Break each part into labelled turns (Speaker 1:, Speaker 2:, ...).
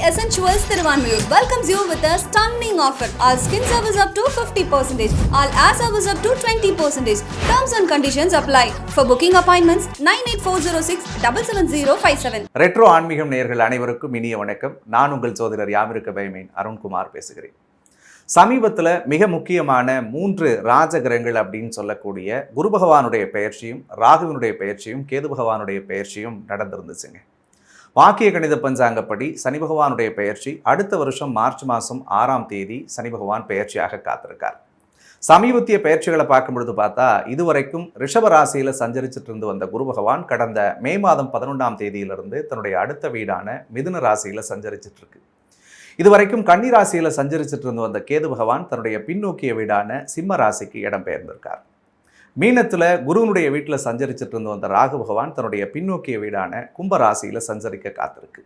Speaker 1: Essentials Thiruvanmiyur welcomes you with a stunning offer. All skin service up to 50%, all air service up to 20%. Terms and conditions apply. For booking appointments, 98406 77057.
Speaker 2: Retro ஆன்மீகம் நேயர்கள் அனைவருக்கும் இனிய வணக்கம் நான் உங்கள் சோதரர் யாமிருக்க பயமேன் அருண்குமார் பேசுகிறேன் சமீபத்தில் மிக முக்கியமான மூன்று ராஜகிரகங்கள் அப்படின்னு சொல்லக்கூடிய குரு பகவானுடைய பெயர்ச்சியும் ராகுவினுடைய பெயர்ச்சியும் கேது பகவானுடைய பெயர்ச்சியும் நடந்திருந்துச்சுங்க வாக்கிய கணித பஞ்சாங்கப்படி சனி பகவானுடைய பெயர்ச்சி அடுத்த வருஷம் மார்ச் மாதம் ஆறாம் தேதி சனி பகவான் பெயர்ச்சியாக காத்திருக்கார். சமீபத்திய பெயர்ச்சிகளை பார்க்கும் பொழுது பார்த்தா இதுவரைக்கும் ரிஷப ராசியில் சஞ்சரிச்சிட்டு இருந்து வந்த குரு பகவான் கடந்த மே மாதம் பதினொன்றாம் தேதியிலிருந்து தன்னுடைய அடுத்த வீடான மிதுன ராசியில் சஞ்சரிச்சிட்டு இருக்கு. இதுவரைக்கும் கன்னி ராசியில் சஞ்சரிச்சிட்டு இருந்து வந்த கேது பகவான் தன்னுடைய பின்னோக்கிய வீடான சிம்ம ராசிக்கு இடம்பெயர்ந்திருக்கார். மீனத்தில் குருவனுடைய வீட்டில் சஞ்சரிச்சுட்டு இருந்து வந்த ராகு பகவான் தன்னுடைய பின்னோக்கிய வீடான கும்பராசியில் சஞ்சரிக்க காத்திருக்கு.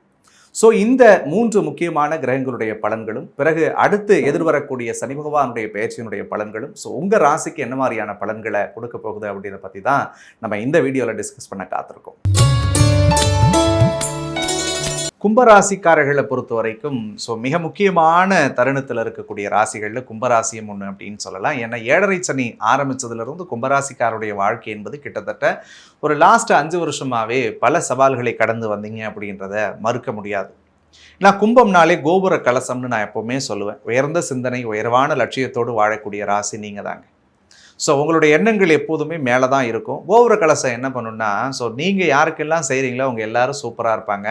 Speaker 2: ஸோ இந்த மூன்று முக்கியமான கிரகங்களுடைய பலன்களும் பிறகு அடுத்து எதிர்வரக்கூடிய சனி பகவானுடைய பயிற்சியினுடைய பலன்களும் ஸோ உங்கள் ராசிக்கு என்ன மாதிரியான பலன்களை கொடுக்க போகுது அப்படின்றத பற்றி தான் நம்ம இந்த வீடியோவில் டிஸ்கஸ் பண்ண காத்திருக்கோம். கும்பராசிக்காரர்களை பொறுத்த வரைக்கும் ஸோ மிக முக்கியமான தருணத்தில் இருக்கக்கூடிய ராசிகளில் கும்பராசியும் ஒன்று அப்படின்னு சொல்லலாம். ஏன்னா ஏழரை சனி ஆரம்பித்ததுலேருந்து கும்பராசிக்காருடைய வாழ்க்கை என்பது கிட்டத்தட்ட ஒரு லாஸ்ட் அஞ்சு வருஷமாகவே பல சவால்களை கடந்து வந்தீங்க அப்படின்றத மறுக்க முடியாது. நான் கும்பம்னாலே கோபுர கலசம்னு நான் எப்போவுமே சொல்லுவேன். உயர்ந்த சிந்தனை உயர்வான லட்சியத்தோடு வாழக்கூடிய ராசி நீங்கள் தாங்க. ஸோ உங்களுடைய எண்ணங்கள் எப்போதுமே மேலே தான் இருக்கும். கோபுர கலசம் என்ன பண்ணுன்னா ஸோ நீங்கள் யாருக்கெல்லாம் செய்கிறீங்களோ அவங்க எல்லாரும் சூப்பராக இருப்பாங்க.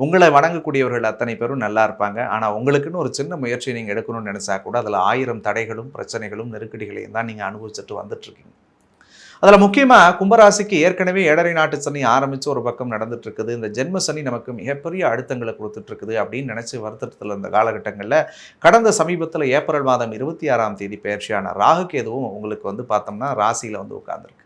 Speaker 2: உங்களை வணங்கக்கூடியவர்கள் அத்தனை பேரும் நல்லா இருப்பாங்க. ஆனால் உங்களுக்குன்னு ஒரு சின்ன முயற்சி நீங்கள் எடுக்கணும்னு நினச்சா கூட அதில் ஆயிரம் தடைகளும் பிரச்சனைகளும் நெருக்கடிகளையும் தான் நீங்கள் அனுபவிச்சுட்டு வந்துட்டுருக்கீங்க அதில் முக்கியமாக கும்பராசிக்கு ஏற்கனவே ஏழரை நாட்டு சனி ஆரம்பித்து ஒரு பக்கம் நடந்துட்டு இருக்குது இந்த ஜென்ம சனி நமக்கு மிகப்பெரிய அழுத்தங்களை கொடுத்துட்டு இருக்குது அப்படின்னு நினச்சி வருத்தத்தில் இருந்த காலகட்டங்களில் கடந்த சமீபத்தில் ஏப்ரல் மாதம் இருபத்தி ஆறாம் தேதி பயிற்சியான ராகு கேதுவும் உங்களுக்கு வந்து பார்த்தோம்னா ராசியில் வந்து உட்காந்துருக்கு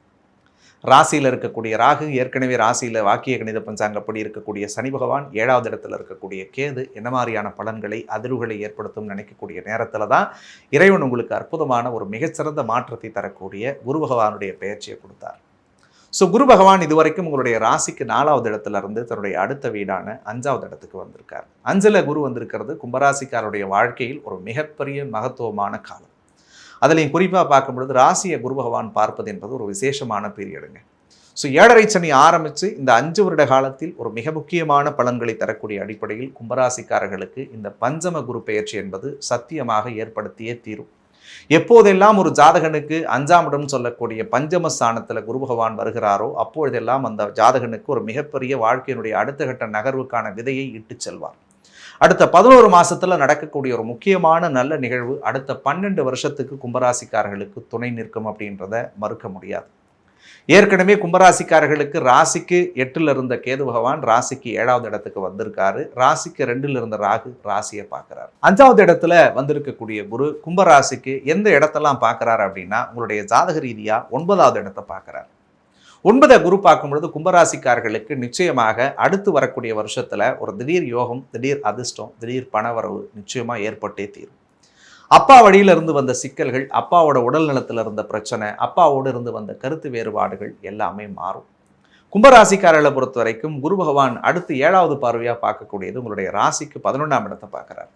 Speaker 2: ராசியில் இருக்கக்கூடிய ராகு ஏற்கனவே ராசியில் வாக்கிய கணித பஞ்சாங்கப்படி இருக்கக்கூடிய சனி பகவான் ஏழாவது இடத்துல இருக்கக்கூடிய கேது என்ன மாதிரியான பலன்களை அதிர்வுகளை ஏற்படுத்தும் நினைக்கக்கூடிய நேரத்தில் தான் இறைவன் உங்களுக்கு அற்புதமான ஒரு மிகச்சிறந்த மாற்றத்தை தரக்கூடிய குரு பகவானுடைய பெயர்ச்சியை கொடுத்தார். ஸோ குரு பகவான் இதுவரைக்கும் உங்களுடைய ராசிக்கு நாலாவது இடத்துல இருந்து தன்னுடைய அடுத்த வீடான அஞ்சாவது இடத்துக்கு வந்திருக்கார். அஞ்சல குரு வந்திருக்கிறது கும்பராசிக்காருடைய வாழ்க்கையில் ஒரு மிகப்பெரிய மகத்துவமான காலம். அதுலேயும் குறிப்பாக பார்க்கும் பொழுது ராசியை குரு பகவான் பார்ப்பது என்பது ஒரு விசேஷமான பீரியடுங்க. ஸோ ஏழரை சனி ஆரம்பித்து இந்த அஞ்சு வருட காலத்தில் ஒரு மிக முக்கியமான பலன்களை தரக்கூடிய அடிப்படையில் கும்பராசிக்காரர்களுக்கு இந்த பஞ்சம குரு பெயர்ச்சி என்பது சத்தியமாக ஏற்படுத்தியே தீரும். எப்போதெல்லாம் ஒரு ஜாதகனுக்கு அஞ்சாம் இடம் சொல்லக்கூடிய பஞ்சம ஸ்தானத்தில் குரு பகவான் வருகிறாரோ அப்பொழுதெல்லாம் அந்த ஜாதகனுக்கு ஒரு மிகப்பெரிய வாழ்க்கையினுடைய அடுத்த கட்ட நகர்வுக்கான விதையை இட்டு செல்வார். அடுத்த பதினோரு மாசத்துல நடக்கக்கூடிய ஒரு முக்கியமான நல்ல நிகழ்வு அடுத்த பன்னெண்டு வருஷத்துக்கு கும்பராசிக்காரர்களுக்கு துணை நிற்கும் அப்படின்றத மறுக்க முடியாது. ஏற்கனவே கும்பராசிக்காரர்களுக்கு ராசிக்கு எட்டுல இருந்த கேது பகவான் ராசிக்கு ஏழாவது இடத்துக்கு வந்திருக்காரு. ராசிக்கு ரெண்டுல இருந்த ராகு ராசியை பார்க்கிறார். அஞ்சாவது இடத்துல வந்திருக்கக்கூடிய குரு கும்பராசிக்கு எந்த இடத்தெல்லாம் பார்க்குறாரு அப்படின்னா உங்களுடைய ஜாதக ரீதியா ஒன்பதாவது இடத்தை பார்க்கறாரு. ஒன்பதை குரு பார்க்கும் பொழுது கும்பராசிக்காரர்களுக்கு நிச்சயமாக அடுத்து வரக்கூடிய வருஷத்துல ஒரு திடீர் யோகம் திடீர் அதிர்ஷ்டம் திடீர் பணவரவு நிச்சயமா ஏற்பட்டே தீரும். அப்பா வழியில இருந்து வந்த சிக்கல்கள் அப்பாவோட உடல் நலத்துல இருந்த பிரச்சனை அப்பாவோடு இருந்து வந்த கருத்து வேறுபாடுகள் எல்லாமே மாறும். கும்பராசிக்காரர்களை பொறுத்த வரைக்கும் குரு பகவான் அடுத்து ஏழாவது பார்வையா பார்க்கக்கூடியது உங்களுடைய ராசிக்கு பதினொன்றாம் இடத்தை பார்க்குறாரு.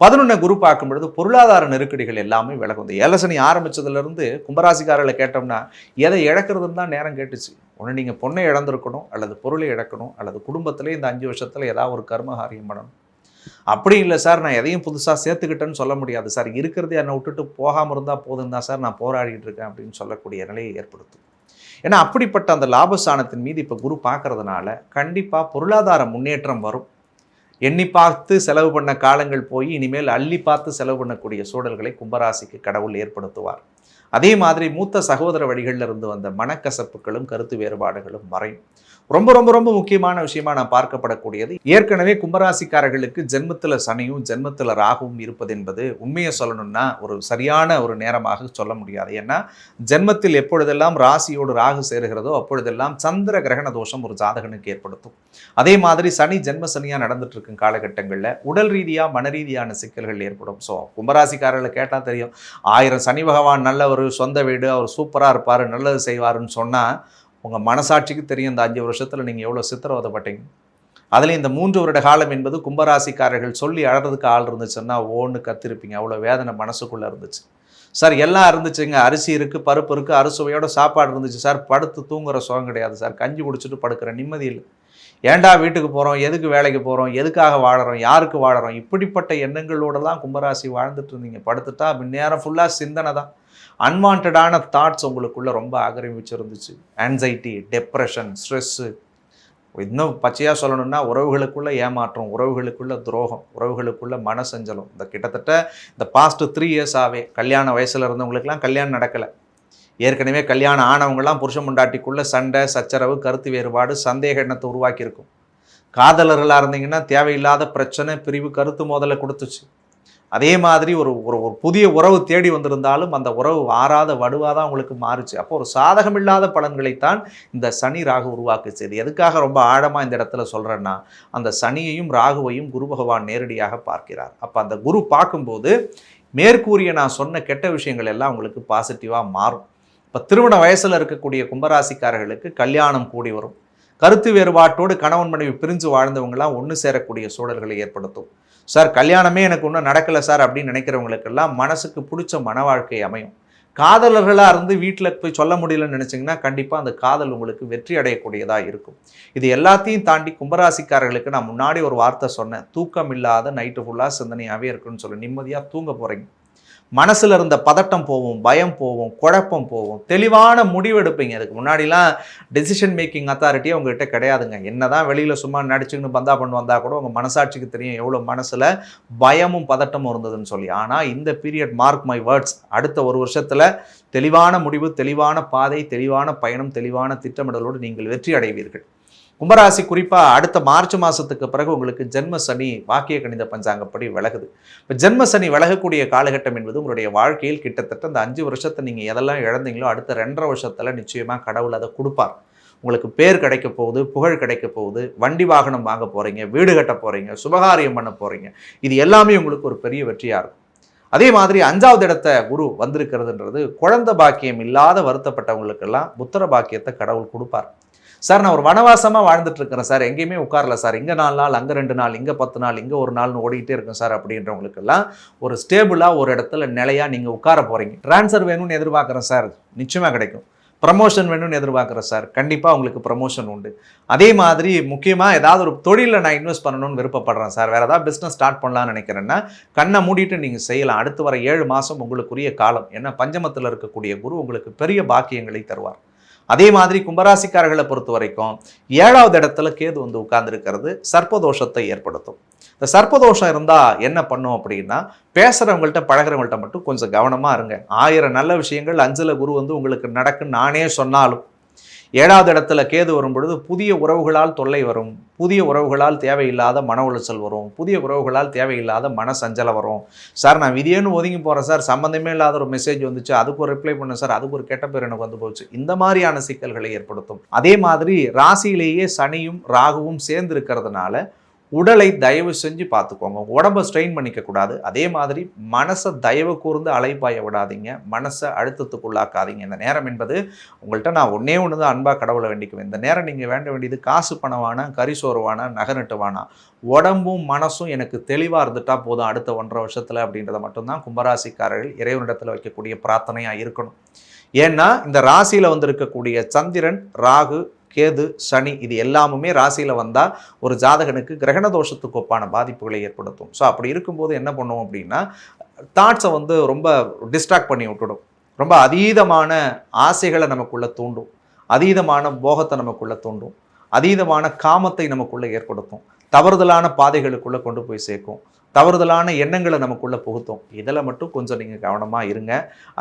Speaker 2: பதினொன்றை குரு பார்க்கும் பொழுது பொருளாதார நெருக்கடிகள் எல்லாமே விலகும். இந்த ஏலசனி ஆரம்பிச்சதுலேருந்து கும்பராசிக்காரர்களை கேட்டோம்னா எதை இழக்கிறதுன்னு தான் நேரம் கேட்டுச்சு. ஒன்று நீங்கள் பொண்ணை இழந்திருக்கணும் அல்லது பொருளை இழக்கணும் அல்லது குடும்பத்திலே இந்த அஞ்சு வருஷத்தில் ஏதாவது ஒரு கர்மகாரியம் பண்ணணும். அப்படி இல்லை சார் நான் எதையும் புதுசாக சேர்த்துக்கிட்டேன்னு சொல்ல முடியாது சார். இருக்கிறதே என்னை விட்டுட்டு போகாமல் இருந்தால் போதும் தான் சார் நான் போராடிட்டு இருக்கேன் அப்படின்னு சொல்லக்கூடிய நிலையை ஏற்படுத்தும். ஏன்னா அப்படிப்பட்ட அந்த லாபஸ்தானத்தின் மீது இப்போ குரு பார்க்கறதுனால கண்டிப்பாக பொருளாதார முன்னேற்றம் வரும். எண்ணி பார்த்து செலவு பண்ண காலங்கள் போய் இனிமேல் அள்ளி பார்த்து செலவு பண்ணக்கூடிய சூழல்களை கும்பராசிக்கு கடவுள் ஏற்படுத்துவார். அதே மாதிரி மூத்த சகோதர வழிகளில் இருந்து வந்த மனக்கசப்புகளும் கருத்து வேறுபாடுகளும் மறையும். ரொம்ப ரொம்ப ரொம்ப முக்கியமான விஷயமா நான் பார்க்கப்படக்கூடியது. ஏற்கனவே கும்பராசிக்காரர்களுக்கு ஜென்மத்தில் சனியும் ஜென்மத்தில் ராகுவும் இருப்பது என்பது உண்மையை சொல்லணும்னா ஒரு சரியான ஒரு நேரமாக சொல்ல முடியாது. ஏன்னா ஜென்மத்தில் எப்பொழுதெல்லாம் ராசியோடு ராகு சேருகிறதோ அப்பொழுதெல்லாம் சந்திர கிரகண தோஷம் ஒரு ஜாதகனுக்கு ஏற்படுத்தும். அதே மாதிரி சனி ஜென்ம சனியாக நடந்துட்டு இருக்கும் காலகட்டங்களில் உடல் ரீதியாக மன ரீதியான சிக்கல்கள் ஏற்படும். ஸோ கும்பராசிக்காரர்களை கேட்டால் தெரியும். ஆயிரம் சனி பகவான் நல்ல ஒரு சொந்த வீடு அவர் சூப்பராக இருப்பார் நல்லது செய்வாருன்னு சொன்னால் உங்கள் மனசாட்சிக்கு தெரியும் இந்த அஞ்சு வருஷத்தில் நீங்கள் எவ்வளோ சித்திரவதைப்பட்டீங்க. அதில் இந்த மூன்று வருட காலம் என்பது கும்பராசிக்காரர்கள் சொல்லி அழறதுக்கு ஆள் இருந்துச்சுன்னா ஓன்னு கத்திருப்பீங்க. அவ்வளோ வேதனை மனசுக்குள்ளே இருந்துச்சு. சார் எல்லாம் இருந்துச்சுங்க. அரிசி இருக்குது பருப்பு இருக்குது அறுசுவையோட சாப்பாடு இருந்துச்சு. சார் படுத்து தூங்குற சுகம் கிடையாது சார். கஞ்சி குடிச்சிட்டு படுக்கிற நிம்மதி இல்லை. ஏன்டா வீட்டுக்கு போகிறோம் எதுக்கு வேலைக்கு போகிறோம் எதுக்காக வாழறோம்? யாருக்கு வாழறோம்? இப்படிப்பட்ட எண்ணங்களோட தான் கும்பராசி வாழ்ந்துட்டு இருந்தீங்க. படுத்துட்டா நேரம் ஃபுல்லாக சிந்தனை தான். அன்வான்டான தாட்ஸ் உங்களுக்குள்ளே ரொம்ப ஆக்கிரமிச்சிருந்துச்சு ஆன்சைட்டி டெப்ரெஷன் ஸ்ட்ரெஸ்ஸு இன்னும் பச்சையாக சொல்லணும்னா உறவுகளுக்குள்ளே ஏமாற்றம் உறவுகளுக்குள்ள துரோகம் உறவுகளுக்குள்ள மனசஞ்சலம். இந்த கிட்டத்தட்ட இந்த பாஸ்ட்டு த்ரீ இயர்ஸாகவே கல்யாண வயசில் இருந்தவங்களுக்குலாம் கல்யாணம் நடக்கலை. ஏற்கனவே கல்யாணம் ஆனவங்களாம் புருஷன் முண்டாட்டிக்குள்ளே சண்டை சச்சரவு கருத்து வேறுபாடு சந்தேக எண்ணத்தை உருவாக்கியிருக்கும். காதலர்களாக இருந்தீங்கன்னா தேவையில்லாத பிரச்சனை பிரிவு கருத்து மோதலை கொடுத்துச்சு. அதே மாதிரி ஒரு ஒரு ஒரு புதிய உறவு தேடி வந்திருந்தாலும் அந்த உறவு ஆறாத வடுவாக தான் உங்களுக்கு மாறுச்சு. அப்போ ஒரு சாதகமில்லாத பலன்களைத்தான் இந்த சனி ராகு உருவாக்குச்சு இது எதுக்காக ரொம்ப ஆழமாக இந்த இடத்துல சொல்கிறேன்னா அந்த சனியையும் ராகுவையும் குரு பகவான் நேரடியாக பார்க்கிறார். அப்போ அந்த குரு பார்க்கும்போது மேற்கூறிய நான் சொன்ன கெட்ட விஷயங்கள் எல்லாம் உங்களுக்கு பாசிட்டிவாக மாறும். இப்போ திருமண வயசில் இருக்கக்கூடிய கும்பராசிக்காரர்களுக்கு கல்யாணம் கூடி வரும். கருத்து வேறுபாட்டோடு கணவன் மனைவி பிரிஞ்சு வாழ்ந்தவங்களாம் ஒன்று சேரக்கூடிய சூழல்களை ஏற்படுத்தும். சார் கல்யாணமே எனக்கு ஒன்றும் நடக்கலை சார் அப்படின்னு நினைக்கிறவங்களுக்கெல்லாம் மனசுக்கு பிடிச்ச மன வாழ்க்கை அமையும். காதலர்களாக இருந்து வீட்டில் போய் சொல்ல முடியலன்னு நினச்சிங்கன்னா கண்டிப்பாக அந்த காதல் உங்களுக்கு வெற்றி அடையக்கூடியதாக இருக்கும். இது எல்லாத்தையும் தாண்டி கும்பராசிக்காரர்களுக்கு நான் முன்னாடி ஒரு வார்த்தை சொன்னேன். தூக்கம் இல்லாத நைட்டு ஃபுல்லாக சிந்தனையாகவே இருக்குன்னு சொல்லி. நிம்மதியாக தூங்க போகிறீங்க மனசில் இருந்த பதட்டம் போகும் பயம் போகும் குழப்பம் போகும். தெளிவான முடிவு எடுப்பீங்க அதுக்கு முன்னாடிலாம் டெசிஷன் மேக்கிங் அத்தாரிட்டியே உங்ககிட்ட கிடையாதுங்க. என்ன தான் வெளியில் சும்மா நடிச்சுக்கின்னு பந்தா பண்ணு வந்தால் கூட உங்கள் மனசாட்சிக்கு தெரியும் எவ்வளோ மனசில் பயமும் பதட்டமும் இருந்ததுன்னு சொல்லி. ஆனால் இந்த பீரியட் மார்க் மை வேர்ட்ஸ் அடுத்த ஒரு வருஷத்தில் தெளிவான முடிவு தெளிவான பாதை தெளிவான பயணம் தெளிவான திட்டமிடலோடு நீங்கள் வெற்றி அடைவீர்கள். கும்பராசி குறிப்பாக அடுத்த மார்ச் மாதத்துக்கு பிறகு உங்களுக்கு ஜென்ம சனி வாக்கிய கணித பஞ்சாங்கப்படி விலகுது. இப்போ ஜென்ம சனி விலகக்கூடிய காலகட்டம் என்பது உங்களுடைய வாழ்க்கையில் கிட்டத்தட்ட அந்த அஞ்சு வருஷத்தை நீங்கள் எதெல்லாம் இழந்தீங்களோ அடுத்த ரெண்டரை வருஷத்தில் நிச்சயமாக கடவுள் அதை கொடுப்பார். உங்களுக்கு பேர் கிடைக்க போகுது புகழ் கிடைக்க போகுது வண்டி வாகனம் வாங்க போகிறீங்க வீடு கட்ட போகிறீங்க சுபகாரியம் பண்ண போகிறீங்க இது எல்லாமே உங்களுக்கு ஒரு பெரிய வெற்றியாக இருக்கும். அதே மாதிரி அஞ்சாவது இடத்த குரு வந்திருக்கிறதுன்றது குழந்த பாக்கியம் இல்லாத வருத்தப்பட்டவங்களுக்கெல்லாம் புத்திர பாக்கியத்தை கடவுள் கொடுப்பார். சார் நான் ஒரு வனவாசமாக வாழ்ந்துட்டுருக்கிறேன் சார். எங்கேயுமே உட்காரல சார். இங்கே நாலு நாள் அங்கே ரெண்டு நாள் இங்கே பத்து நாள் இங்கே ஒரு நாள்னு ஓடிக்கிட்டே இருக்கும் சார் அப்படின்றவங்களுக்கெல்லாம் ஒரு ஸ்டேபிளாக ஒரு இடத்துல நிலையாக நீங்கள் உட்கார போகிறீங்க ட்ரான்ஸ்ஃபர் வேணும்னு எதிர்பார்க்குறேன் சார். நிச்சயமாக கிடைக்கும். ப்ரமோஷன் வேணும்னு எதிர்பார்க்குறேன் சார். கண்டிப்பாக உங்களுக்கு ப்ரமோஷன் உண்டு. அதே மாதிரி முக்கியமாக ஏதாவது ஒரு தொழிலில் நான் இன்வெஸ்ட் பண்ணணும்னு விருப்பப்படுறேன் சார். வேறு ஏதாவது பிஸ்னஸ் ஸ்டார்ட் பண்ணலாம்னு நினைக்கிறேன்னா கண்ணை மூடிட்டு நீங்கள் செய்யலாம். அடுத்து வர ஏழு மாதம் உங்களுக்குரிய காலம். ஏன்னா பஞ்சமத்தில் இருக்கக்கூடிய குரு உங்களுக்கு பெரிய பாக்கியங்களை தருவார். அதே மாதிரி கும்பராசிக்காரர்களை பொறுத்த வரைக்கும் ஏழாவது இடத்துல கேது வந்து உட்கார்ந்துருக்கிறது சர்ப்பதோஷத்தை ஏற்படுத்தும். இந்த சர்ப்பதோஷம் இருந்தால் என்ன பண்ணும் அப்படின்னா பேசுகிறவங்கள்ட்ட பழகிறவங்கள்ட்ட மட்டும் கொஞ்சம் கவனமாக இருங்க. ஆயிரம் நல்ல விஷயங்கள் அஞ்சல குரு வந்து உங்களுக்கு நடக்குன்னு நானே சொன்னாலும் ஏழாவது இடத்துல கேது வரும் பொழுது புதிய உறவுகளால் தொல்லை வரும் புதிய உறவுகளால் தேவையில்லாத மன உளைச்சல் வரும் புதிய உறவுகளால் தேவையில்லாத மன சஞ்சலம் வரும். சார் நான் விதியேன்னு ஒதுங்கி போகிறேன் சார். சம்மந்தமே இல்லாத ஒரு மெசேஜ் வந்துச்சு. அதுக்கு ஒரு ரிப்ளை பண்ணேன் சார். அதுக்கு ஒரு கெட்ட பேர் எனக்கு வந்து போச்சு. இந்த மாதிரியான சிக்கல்களை ஏற்படுத்தும். அதே மாதிரி ராசியிலேயே சனியும் ராகுவும் சேர்ந்து இருக்கிறதுனால உடலை தயவு செஞ்சு பார்த்துக்கோங்க. உடம்பை ஸ்ட்ரெயின் பண்ணிக்கக்கூடாது. அதே மாதிரி மனசை தயவு கூர்ந்து அலைப்பாய விடாதீங்க. மனசை அழுத்தத்துக்குள்ளாக்காதீங்க. இந்த நேரம் என்பது உங்கள்கிட்ட நான் ஒன்றே ஒன்று தான் அன்பாக கடவுளை வேண்டிக்குவேன். இந்த நேரம் நீங்கள் வேண்ட வேண்டியது காசு பணவானா கரிசோறுவானா நகநட்டுவானா உடம்பும் மனசும் எனக்கு தெளிவாக இருந்துட்டா போதும் அடுத்த ஒன்றரை வருஷத்தில் அப்படின்றத மட்டும்தான் கும்பராசிக்காரர்கள் இறைவனிடத்தில் வைக்கக்கூடிய பிரார்த்தனையாக இருக்கணும். ஏன்னா இந்த ராசியில் வந்திருக்கக்கூடிய சந்திரன் ராகு கேது சனி இது எல்லாமுமே ராசியில் வந்தால் ஒரு ஜாதகனுக்கு கிரகண தோஷத்துக்கு ஒப்பான பாதிப்புகளை ஏற்படுத்தும். ஸோ அப்படி இருக்கும்போது என்ன பண்ணுவோம் அப்படின்னா தாட்ஸை வந்து ரொம்ப டிஸ்ட்ராக்ட் பண்ணி விட்டுடும். ரொம்ப அதீதமான ஆசைகளை நமக்குள்ளே தூண்டும். அதீதமான போகத்தை நமக்குள்ளே தூண்டும். அதீதமான காமத்தை நமக்குள்ளே ஏற்படுத்தும். தவறுதலான பாதைகளுக்குள்ளே கொண்டு போய் சேர்க்கும். தவறுதலான எண்ணங்களை நமக்குள்ளே புகுத்தும். இதில் மட்டும் கொஞ்சம் நீங்கள் கவனமாக இருங்க.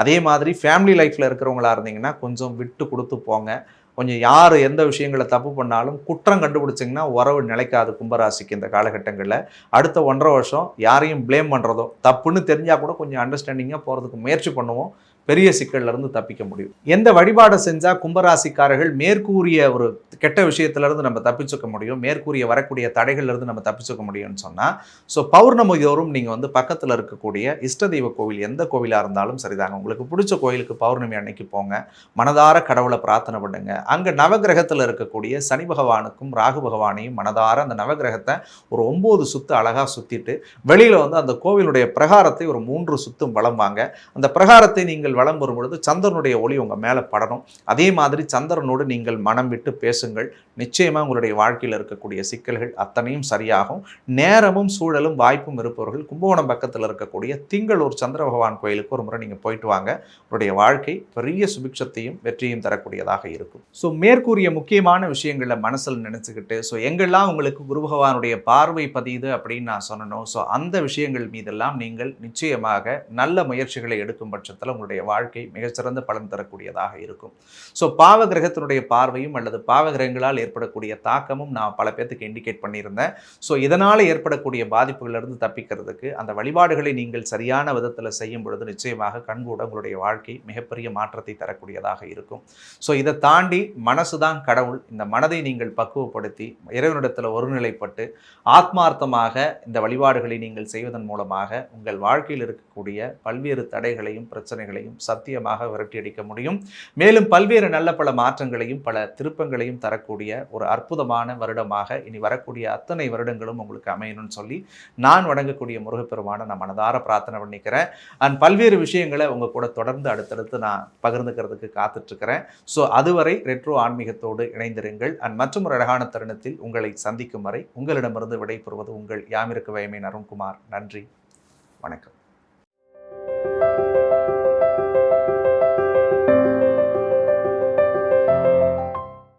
Speaker 2: அதே மாதிரி ஃபேமிலி லைஃப்பில் இருக்கிறவங்களா இருந்தீங்கன்னா கொஞ்சம் விட்டு கொடுத்து போங்க. கொஞ்சம் யார் எந்த விஷயங்களை தப்பு பண்ணாலும் குற்றம் கண்டுபிடிச்சிங்கன்னா உறவு நிலைக்காது கும்பராசிக்கு இந்த காலகட்டங்களில். அடுத்த ஒன்றரை வருஷம் யாரையும் ப்ளேம் பண்ணுறதோ தப்புன்னு தெரிஞ்சால் கூட கொஞ்சம் அண்டர்ஸ்டாண்டிங்காக போகிறதுக்கு முயற்சி பண்ணுவோம். பெரிய சிக்கல்லேருந்து தப்பிக்க முடியும். எந்த வழிபாடை செஞ்சால் கும்பராசிக்காரர்கள் மேற்கூறிய ஒரு கெட்ட விஷயத்திலேருந்து நம்ம தப்பிச்சுக்க முடியும். மேற்கூறிய வரக்கூடிய தடைகள்லேருந்து நம்ம தப்பிச்சுக்க முடியும்னு சொன்னால் ஸோ பௌர்ணமி தோறும் நீங்கள் வந்து பக்கத்தில் இருக்கக்கூடிய இஷ்ட தெய்வ கோவில் எந்த கோவிலாக இருந்தாலும் சரிதாங்க. உங்களுக்கு பிடிச்ச கோயிலுக்கு பௌர்ணமி அன்னைக்கு போங்க. மனதார கடவுளை பிரார்த்தனை பண்ணுங்க. அங்கே நவகிரகத்தில் இருக்கக்கூடிய சனி பகவானுக்கும் ராகு பகவானையும் மனதார அந்த நவகிரகத்தை ஒரு ஒம்பது சுத்து அழகாக சுற்றிட்டு வெளியில் வந்து அந்த கோவிலுடைய பிரகாரத்தை ஒரு மூன்று சுத்தும் வளம் வாங்க. அந்த பிரகாரத்தை நீங்கள் வளம் வரும் பொழுது சந்திரனுடைய ஒளி உங்க மேலே படணும். அதே மாதிரி சந்திரனோடு நீங்கள் மனம் விட்டு பேசுங்கள். நிச்சயமாக உங்களுடைய வாழ்க்கையில் இருக்கக்கூடிய சிக்கல்கள் அத்தனையும் சரியாகும். நேரமும் சூழலும் வாய்ப்பும் இருப்பவர்கள் கும்பகோணம் பக்கத்தில் இருக்கக்கூடிய திங்களூர் சந்திர பகவான் கோயிலுக்கு ஒரு முறை நீங்க போயிட்டு வாங்க. உங்களுடைய வாழ்க்கை பெரிய சுபிக்ஷத்தையும் வெற்றியும் தரக்கூடியதாக இருக்கும். ஸோ மேற்கூறிய முக்கியமான விஷயங்களை மனசில் நினச்சிக்கிட்டு ஸோ எங்கெல்லாம் உங்களுக்கு குரு பகவானுடைய பார்வை பதியுது அப்படின்னு நான் சொல்லணும் ஸோ அந்த விஷயங்கள் மீதெல்லாம் நீங்கள் நிச்சயமாக நல்ல முயற்சிகளை எடுக்கும் பட்சத்தில் உங்களுடைய வாழ்க்கை மிகச்சிறந்த பலன் தரக்கூடியதாக இருக்கும். ஸோ பாவ கிரகத்தினுடைய பார்வையும் அல்லது பாவ கிரகங்களால் ஏற்படக்கூடிய தாக்கமும் நான் பல பேர்த்துக்கு இண்டிகேட் பண்ணியிருந்தேன். ஸோ இதனால் ஏற்படக்கூடிய பாதிப்புகளிலிருந்து தப்பிக்கிறதுக்கு அந்த வழிபாடுகளை நீங்கள் சரியான விதத்தில் செய்யும் பொழுது நிச்சயமாக கண்கூட உங்களுடைய வாழ்க்கை மிகப்பெரிய மாற்றத்தை தரக்கூடியதாக இருக்கும். ஸோ இதை தாண்டி மனசு தான் கடவுள். இந்த மனதை நீங்கள் பக்குவப்படுத்தி இறைவனிடத்தில் ஒருநிலைப்பட்டு ஆத்மார்த்தமாக இந்த வழிபாடுகளை நீங்கள் செய்வதன் மூலமாக உங்கள் வாழ்க்கையில் இருக்கக்கூடிய பல்வேறு தடைகளையும் பிரச்சனைகளையும் சத்தியமாக விரட்டியடிக்க முடியும். மேலும் பல்வேறு நல்ல பல மாற்றங்களையும் பல திருப்பங்களையும் தரக்கூடிய ஒரு அற்புதமான வருடமாக இனி வரக்கூடிய அத்தனை வருடங்களும் உங்களுக்கு அமையணும்னு சொல்லி நான் வணங்கக்கூடிய முருகப்பெருமான நான் மனதார பிரார்த்தனை பண்ணிக்கிறேன். அண்ட் பல்வேறு விஷயங்களை உங்கள் கூட தொடர்ந்து அடுத்தடுத்து நான் பகிர்ந்துக்கிறதுக்கு காத்துட்ருக்கிறேன். ஸோ அதுவரை ரெட்ரோ ஆன்மீகத்தோடு இணைந்திருங்கள். அண்ட் மற்றும் ஒரு அழகான தருணத்தில் உங்களை சந்திக்கும் வரை உங்களிடமிருந்து விடைபெறுவது உங்கள் யாமிருக்கு வயமை அருண்குமார். நன்றி. வணக்கம்.